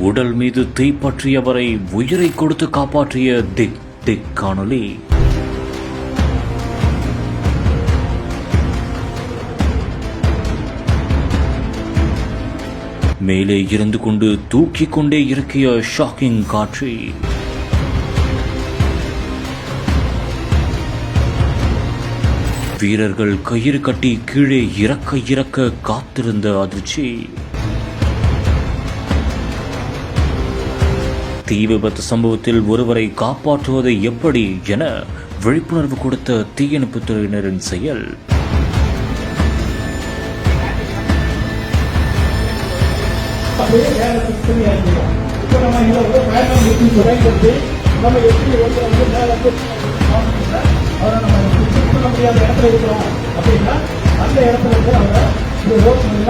உடல் மீது தீப்பற்றியவரை உயிரை கொடுத்து காப்பாற்றிய திக் திக் காணொலி. மேலே இருந்து கொண்டு தூக்கிக் கொண்டே இருக்கிய ஷாக்கிங் காட்சி. வீரர்கள் கயிறு கட்டி கீழே இறக்க இறக்க காத்திருந்த அதிர்ச்சி. தீ விபத்து சம்பவத்தில் ஒருவரை காப்பாற்றுவது எப்படி என விழிப்புணர்வு கொடுத்த தீயணைப்புத் துறையினரின் செயல். அந்த இடத்துல வந்து அவங்க